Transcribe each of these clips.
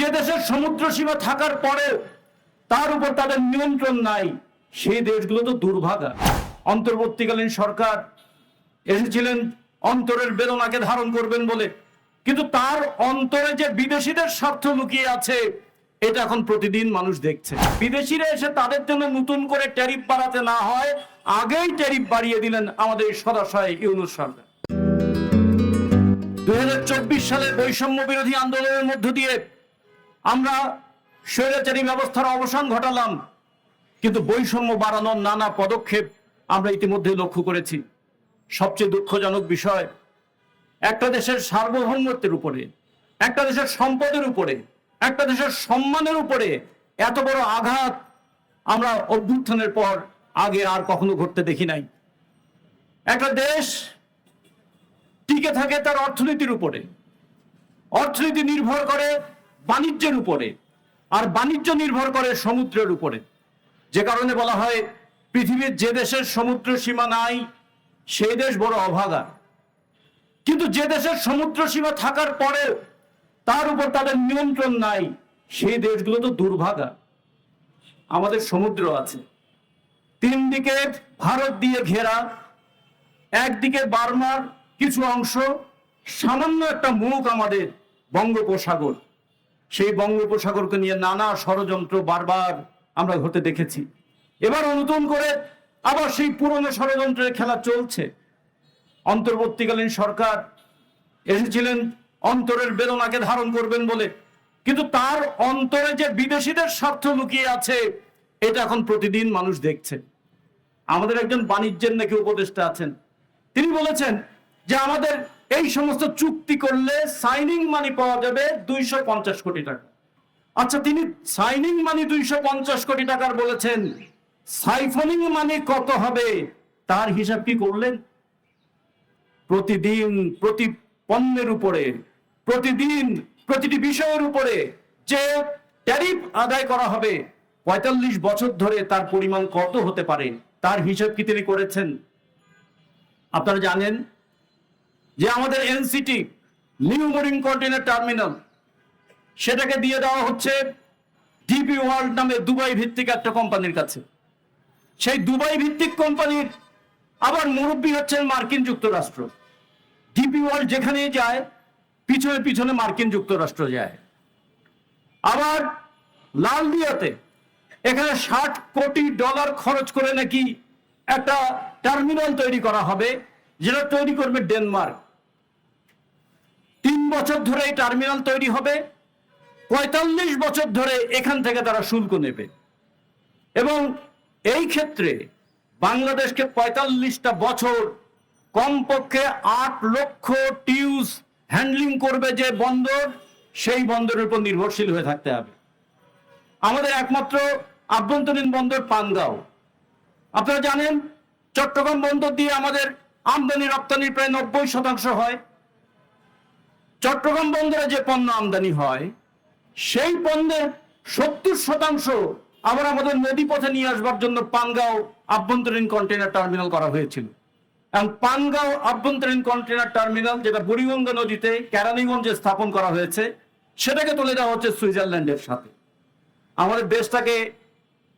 যে দেশের সমুদ্র সীমা থাকার পরে তার উপর তাদের নিয়ন্ত্রণ নাই, সেই দেশগুলো তো দুর্ভাগা। অন্তর্বর্তীকালীন সরকার এসেছিলেন, অন্তরের বেদনাকে ধারণ করবেন বলে। কিন্তু তার অন্তরে যে বিদেশিদের স্বার্থ লুকিয়ে আছে, এটা এখন প্রতিদিন মানুষ দেখছে। বিদেশিরা এসে তাদের জন্য নতুন করে ট্যারিফ বাড়াতে না হয়, আগেই ট্যারিফ বাড়িয়ে দিলেন আমাদের সদাশয় ইউনুস সরকার। দুই সালে বৈষম্য বিরোধী আন্দোলনের মধ্য দিয়ে আমরা স্বৈরাচারী ব্যবস্থার অবসান ঘটালাম, কিন্তু বৈষম্য বাড়ানোর নানা পদক্ষেপ আমরা ইতিমধ্যে লক্ষ্য করেছি। সবচেয়ে দুঃখজনক বিষয়, একটা দেশের সার্বভৌমত্বের উপরে, একটা দেশের সম্পদের উপরে, একটা দেশের সম্মানের উপরে এত বড় আঘাত আমরা অভ্যুত্থানের পর আগে আর কখনো ঘটতে দেখি নাই। একটা দেশ টিকে থাকে তার অর্থনীতির উপরে। অর্থনীতি নির্ভর করে বাণিজ্যের উপরে আর বাণিজ্য নির্ভর করে সমুদ্রের উপরে। যে কারণে বলা হয় পৃথিবীর যে দেশের সমুদ্র সীমা নাই সেই দেশ বড় অভাগা কিন্তু যে দেশের সমুদ্র সীমা থাকার পরে তার উপর তাদের নিয়ন্ত্রণ নাই সেই দেশগুলো তো দুর্ভাগা আমাদের সমুদ্র আছে। তিন দিকে ভারত দিয়ে ঘেরা একদিকে বার্মার কিছু অংশ, সামান্য একটা মুখ আমাদের বঙ্গোপসাগর। সেই বঙ্গোপসাগরকে নিয়ে নানা ষড়যন্ত্র বারবার আমরা ঘটে দেখেছি। এবার নতুন করে আবার সেই পুরনো ষড়যন্ত্রের খেলা চলছে। অন্তর্বর্তীকালীন সরকার এসেছিলেন, অন্তরের বেদনাকে ধারণ করবেন বলে। কিন্তু তার অন্তরে যে বিদেশিদের স্বার্থ লুকিয়ে আছে, এটা এখন প্রতিদিন মানুষ দেখছে। আমাদের একজন বাণিজ্যের নাকি উপদেষ্টা আছেন। তিনি বলেছেন যে আমাদের এই সমস্ত চুক্তি করলে সাইনিং মানি পাওয়া যাবে দুইশো পঞ্চাশ কোটি টাকা। আচ্ছা তিনি সাইনিং মানি দুইশো পঞ্চাশ কোটি টাকার বলেছেন সাইফনিং মানি কত হবে? তার হিসাব কি করলেন? প্রতিদিন প্রতি পণ্যের উপরে, প্রতিদিন প্রতিটি বিষয়ের উপরে যে ট্যারিফ আদায় করা হবে, পঁয়তাল্লিশ বছর ধরে তার পরিমাণ কত হতে পারে? তার হিসাব কি তিনি করেছেন? আপনারা জানেন যে আমাদের NCT new mooring container terminal সেটাকে দিয়ে দেওয়া হচ্ছে ডিপি ওয়ার্ল্ড নামে দুবাই ভিত্তিক একটা কোম্পানির কাছে। সেই দুবাই ভিত্তিক কোম্পানির আবার মুরব্বী হচ্ছেন মার্কিন যুক্তরাষ্ট্র। ডিপি ওয়ার্ল্ড যেখানেই যায়, পিছনে পিছনে মার্কিন যুক্তরাষ্ট্র যায়। আবার লালদিয়াতে এখানে ষাট কোটি ডলার খরচ করে নাকি একটা টার্মিনাল তৈরি করা হবে। যেটা তৈরি করবে ডেনমার্ক। তিন বছর ধরে এই টার্মিনাল তৈরি হবে, পঁয়তাল্লিশ বছর ধরে এখান থেকে তারা শুল্ক নেবে। এবং এই ক্ষেত্রে বাংলাদেশকে পঁয়তাল্লিশটা বছর কমপক্ষে আট লক্ষ টিউজ হ্যান্ডলিং করবে যে বন্দর, সেই বন্দরের উপর নির্ভরশীল হয়ে থাকতে হবে। আমাদের একমাত্র আভ্যন্তরীণ বন্দর পানগাঁও আপনারা জানেন, চট্টগ্রাম বন্দর দিয়ে আমাদের আমদানি রপ্তানির প্রায় নব্বই শতাংশ হয়। চট্টগ্রাম বন্দরে যে পণ্য আমদানি হয়, সেই পণ্যের সত্তর শতাংশ আবার আমাদের নদী পথে নিয়ে আসবার জন্য পানগাঁও আভ্যন্তরীণ কন্টেনার টার্মিনাল করা হয়েছিল। এবং পানগাঁও আভ্যন্তরীণ কন্টেনার টার্মিনাল, যেটা বুড়িগঙ্গা নদীতে কেরানীগঞ্জে স্থাপন করা হয়েছে, সেটাকে তুলে দেওয়া হচ্ছে সুইজারল্যান্ডের সাথে। আমাদের দেশটাকে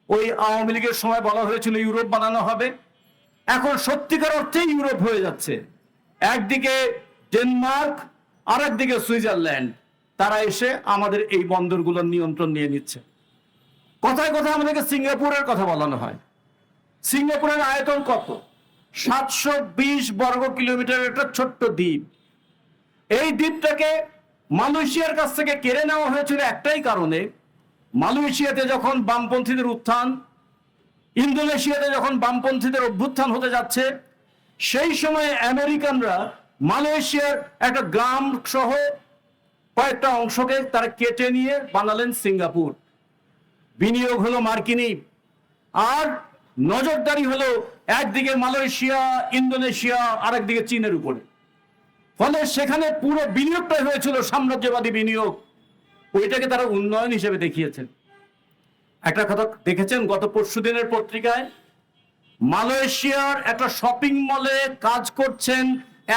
ওই আওয়ামী লীগের সময় বলা হয়েছিল, ইউরোপ বানানো হবে। এখন সত্যিকার অর্থে ইউরোপ হয়ে যাচ্ছে। একদিকে ডেনমার্ক আর একদিকে সুইজারল্যান্ড। তারা এসে আমাদের এই বন্দরগুলোর নিয়ন্ত্রণ নিয়ে নিচ্ছে। কথায় কথায় আমাদেরকে সিঙ্গাপুরের কথা বলানো হয়। সিঙ্গাপুরের আয়তন কত? সাতশো বিশ বর্গ কিলোমিটার একটা ছোট্ট দ্বীপ। এই দ্বীপটাকে মালয়েশিয়ার কাছ থেকে কেড়ে নেওয়া হয়েছিল একটাই কারণে। মালয়েশিয়াতে যখন বামপন্থীদের উত্থান ইন্দোনেশিয়াতে যখন বামপন্থীদের অভ্যুত্থান হতে যাচ্ছে, সেই সময়ে আমেরিকানরা মালয়েশিয়ার একটা গ্রাম সহ কয়েকটা অংশকে তারা কেটে নিয়ে বানালেন সিঙ্গাপুর। বিনিয়োগ হলো মার্কিনি। আর নজরদারি হলো একদিকে মালয়েশিয়া, ইন্দোনেশিয়া, আরেকদিকে চীনের উপরে। ফলে সেখানে পুরো বিনিয়োগটাই হয়েছিল সাম্রাজ্যবাদী বিনিয়োগ। ওইটাকে তারা উন্নয়ন হিসেবে দেখিয়েছেন। একটা কথা দেখেছেন? গত পরশু দিনের পত্রিকায় মালয়েশিয়ার একটা শপিং মলে কাজ করছেন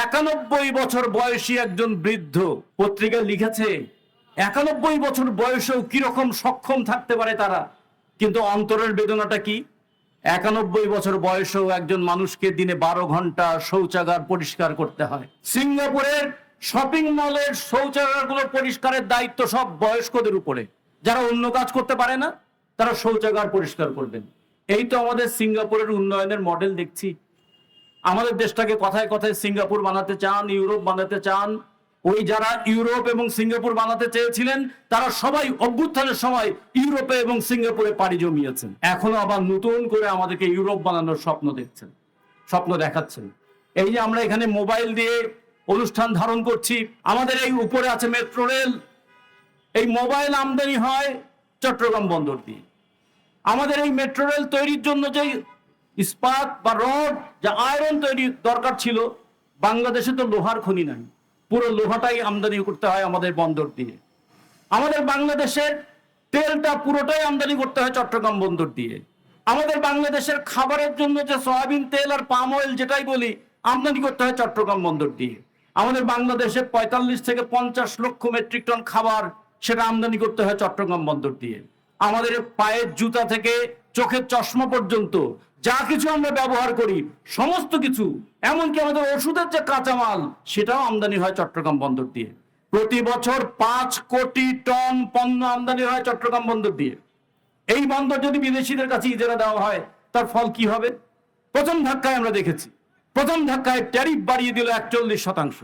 একানব্বই বছর বয়সী একজন বৃদ্ধ। পত্রিকা লিখেছে, একানব্বই বছর বয়সেও কীরকম সক্ষম থাকতে পারে তারা? কিন্তু অন্তরের বেদনাটা কি? একানব্বই বছর বয়সেও একজন মানুষকে দিনে বারো ঘণ্টা শৌচাগার পরিষ্কার করতে হয়। সিঙ্গাপুরের শপিং মলের শৌচাগারগুলো পরিষ্কারের দায়িত্ব সব বয়স্কদের উপরে। যারা অন্য কাজ করতে পারে না তারা শৌচাগার পরিষ্কার করবেন। এই তো আমাদের সিঙ্গাপুরের উন্নয়নের মডেল দেখছি। আমাদের দেশটাকে কথায় কথায় সিঙ্গাপুর বানাতে চান, ইউরোপ বানাতে চান। ওই যারা ইউরোপ এবং সিঙ্গাপুর বানাতে চেয়েছিলেন, তারা সবাই অভ্যুত্থানের সময় ইউরোপে এবং সিঙ্গাপুরে পাড়ি জমিয়েছেন। এখনও আবার নতুন করে আমাদেরকে ইউরোপ বানানোর স্বপ্ন দেখছেন, স্বপ্ন দেখাচ্ছেন। এই যে আমরা এখানে মোবাইল দিয়ে অনুষ্ঠান ধারণ করছি, আমাদের এই উপরে আছে মেট্রো রেল। এই মোবাইল আমদানি হয় চট্টগ্রাম বন্দর দিয়ে। আমাদের এই মেট্রো রেল তৈরির জন্য যে ইস্পাত বা রড, যা আয়রন তৈরি দরকার ছিল, বাংলাদেশে তো লোহার খনি নাই। পুরো লোহাটাই আমদানি করতে হয় আমাদের বন্দর দিয়ে। আমাদের বাংলাদেশের তেলটা পুরোটাই আমদানি করতে হয় চট্টগ্রাম বন্দর দিয়ে। আমাদের বাংলাদেশের খাবারের জন্য যে সয়াবিন তেল আর পাম অয়েল যেটাই বলি, আমদানি করতে হয় চট্টগ্রাম বন্দর দিয়ে। আমাদের বাংলাদেশে পঁয়তাল্লিশ থেকে পঞ্চাশ লক্ষ মেট্রিক টন খাবার সেটা আমদানি করতে হয় চট্টগ্রাম বন্দর দিয়ে। আমাদের পায়ের জুতা থেকে চোখের চশমা পর্যন্ত যা কিছু আমরা ব্যবহার করি, সমস্ত কিছু, এমনকি আমাদের ওষুধের যে কাঁচামাল, সেটাও আমদানি হয় চট্টগ্রাম বন্দর দিয়ে। প্রতি বছর পাঁচ কোটি টন পণ্য আমদানি হয় চট্টগ্রাম বন্দর দিয়ে। এই বন্দর যদি বিদেশিদের কাছে ইজারা দেওয়া হয়, তার ফল কি হবে? প্রথম ধাক্কায় আমরা দেখেছি। প্রথম ধাক্কায় ট্যারিফ বাড়িয়ে দিল একচল্লিশ শতাংশ।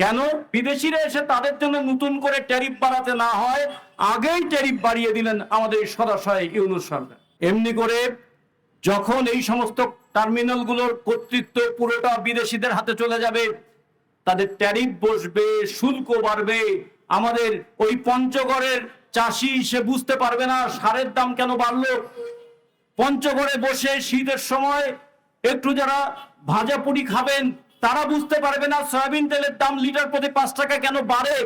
কেন? বিদেশিরা এসে তাদের জন্য নতুন করে ট্যারিফ বাড়াতে না হয়, আগেই ট্যারিফ বাড়িয়ে দিলেন আমাদের সদাশয় ইউনুস সরকার। এমনি করে যখন এই সমস্ত টার্মিনালগুলোর কর্তৃত্ব পুরোটা বিদেশিদের হাতে চলে যাবে, তাদের ট্যারিফ বসবে, শুল্ক বাড়বে। আমাদের ওই পঞ্চগড়ের চাষি সে বুঝতে পারবে না সারের দাম কেন বাড়লো। পঞ্চগড়ে বসে শীতের সময় একটু যারা ভাজা পুরি খাবেন তারা বুঝতে পারবে না সয়াবিন তেলের দাম লিটার প্রতি পাঁচ টাকা কেন বাড়ে?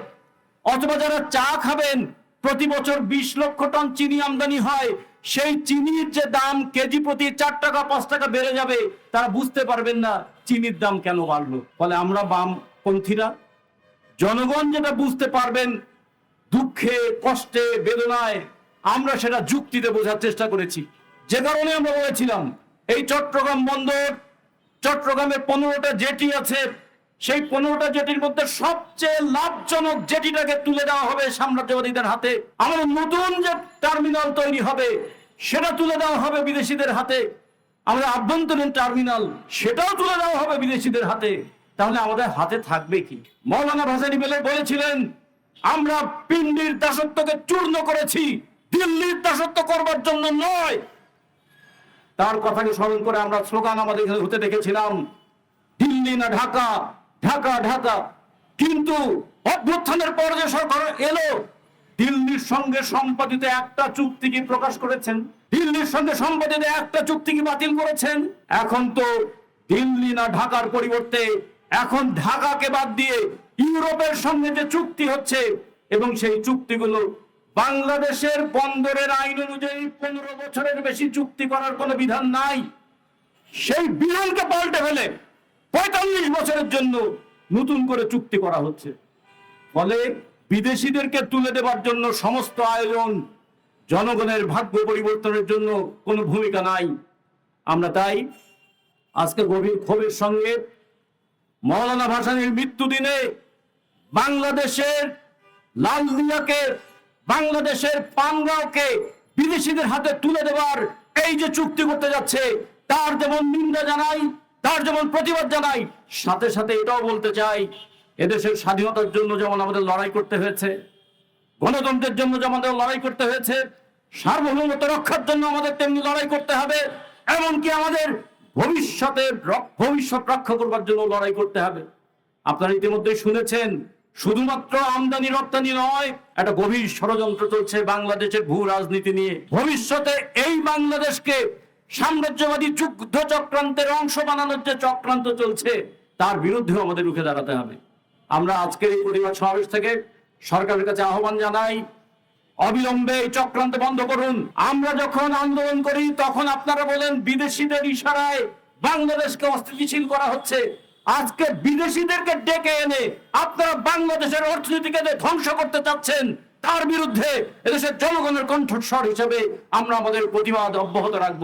অথবা যারা চা খাবেন, প্রতি বছর বিশ লক্ষ টন চিনি আমদানি হয়। সেই চিনির যে দাম কেজি প্রতি চার টাকা, পাঁচ টাকা বেড়ে যাবে, তারা বুঝতে পারবেন না চিনির দাম কেন বাড়লো। ফলে আমরা বামপন্থীরা জনগণ যেটা বুঝতে পারবেন, দুঃখে, কষ্টে, বেদনায়, আমরা সেটা যুক্তিতে বোঝার চেষ্টা করেছি। যে কারণে আমরা বলেছিলাম, এই চট্টগ্রাম বন্দর চট্টগ্রামের পনেরোটা জেটি আছে। সেই পনেরোটা জেটির মধ্যে সবচেয়ে লাভজনক জেটিটাকে তুলে দেওয়া হবে সাম্রাজ্যবাদীদের হাতে। আমাদের নতুন যে টার্মিনাল তৈরি হবে, সেটা তুলে দেওয়া হবে বিদেশিদের হাতে। আমাদের আভ্যন্তরীণ টার্মিনাল, সেটাও তুলে দেওয়া হবে বিদেশিদের হাতে। তাহলে আমাদের হাতে থাকবে কি? মৌলানা ভাসানি বেলে বলেছিলেন, আমরা পিন্ডির দাসত্বকে চূর্ণ করেছি, দিল্লির দাসত্ব করবার জন্য নয় তার কথাকে স্মরণ করে আমরা স্লোগান আমাদের হতে দেখেছিলাম, দিল্লি না ঢাকা ঢাকা ঢাকা। কিন্তু অভ্যুত্থানের পর যে সরকার এলো, দিল্লির সঙ্গে সম্পাদিত একটা চুক্তি কি প্রকাশ করেছেন? দিল্লির সঙ্গে সম্পাদিত একটা চুক্তি কি বাতিল করেছেন? এখন তো দিল্লি না ঢাকার পরিবর্তে এখন ঢাকাকে বাদ দিয়ে ইউরোপের সঙ্গে যে চুক্তি হচ্ছে, এবং সেই চুক্তিগুলো বাংলাদেশের বন্দরের আইন অনুযায়ী পনেরো বছরের বেশি চুক্তি করার কোনো বিধান নাই। সেই বিধানকে পাল্টে ফেলে পঁয়তাল্লিশ বছরের জন্য নতুন করে চুক্তি করা হচ্ছে। ফলে বিদেশিদেরকে তুলে দেবার জন্য সমস্ত আয়োজন, জনগণের ভাগ্য পরিবর্তনের জন্য কোনো ভূমিকা নাই। আমরা তাই আজকে গভীর ক্ষোভের সঙ্গে মৌলানা ভাসানির মৃত্যু দিনে বাংলাদেশের লালদিয়াকে বাংলাদেশের পানগাঁওকে বিদেশিদের হাতে তুলে দেওয়ার এই যে চুক্তি করতে যাচ্ছে, তার যেমন নিন্দা জানাই, তার যেমন প্রতিবাদ জানাই, সাথে সাথে এটাও বলতে চাই, এদেশের স্বাধীনতার জন্য যেমন আমাদের লড়াই করতে হয়েছে, গণতন্ত্রের জন্য যেমন আমাদের লড়াই করতে হয়েছে, সার্বভৌমত্ব রক্ষার জন্য আমাদের তেমনি লড়াই করতে হবে, এমনকি আমাদের ভবিষ্যতের ভবিষ্যৎ রক্ষা করবার জন্য লড়াই করতে হবে। আপনারা ইতিমধ্যে শুনেছেন শুধুমাত্র আমদানি রপ্তানি নয়, একটা গভীর ষড়যন্ত্র চলছে বাংলাদেশের ভূ রাজনীতি নিয়ে। ভবিষ্যতে এই বাংলাদেশকে সাম্রাজ্যবাদী যুদ্ধ চক্রান্তের অংশ বানানোর যে চক্রান্ত চলছে, তার বিরুদ্ধেও আমাদের রুখে দাঁড়াতে হবে। আমরা আজকের এই প্রতিবাদ সমাবেশ থেকে সরকারের কাছে আহ্বান জানাই, অবিলম্বে এই চক্রান্ত বন্ধ করুন। আমরা যখন আন্দোলন করি, তখন আপনারা বলেন, বিদেশিদের ইশারায় বাংলাদেশকে অস্থিতিশীল করা হচ্ছে। আজকে বিদেশিদেরকে ডেকে এনে আপনারা বাংলাদেশের অর্থনীতিকে ধ্বংস করতে চাচ্ছেন, তার বিরুদ্ধে এদেশের জনগণের কণ্ঠস্বর হিসেবে আমরা আমাদের প্রতিবাদ অব্যাহত রাখব।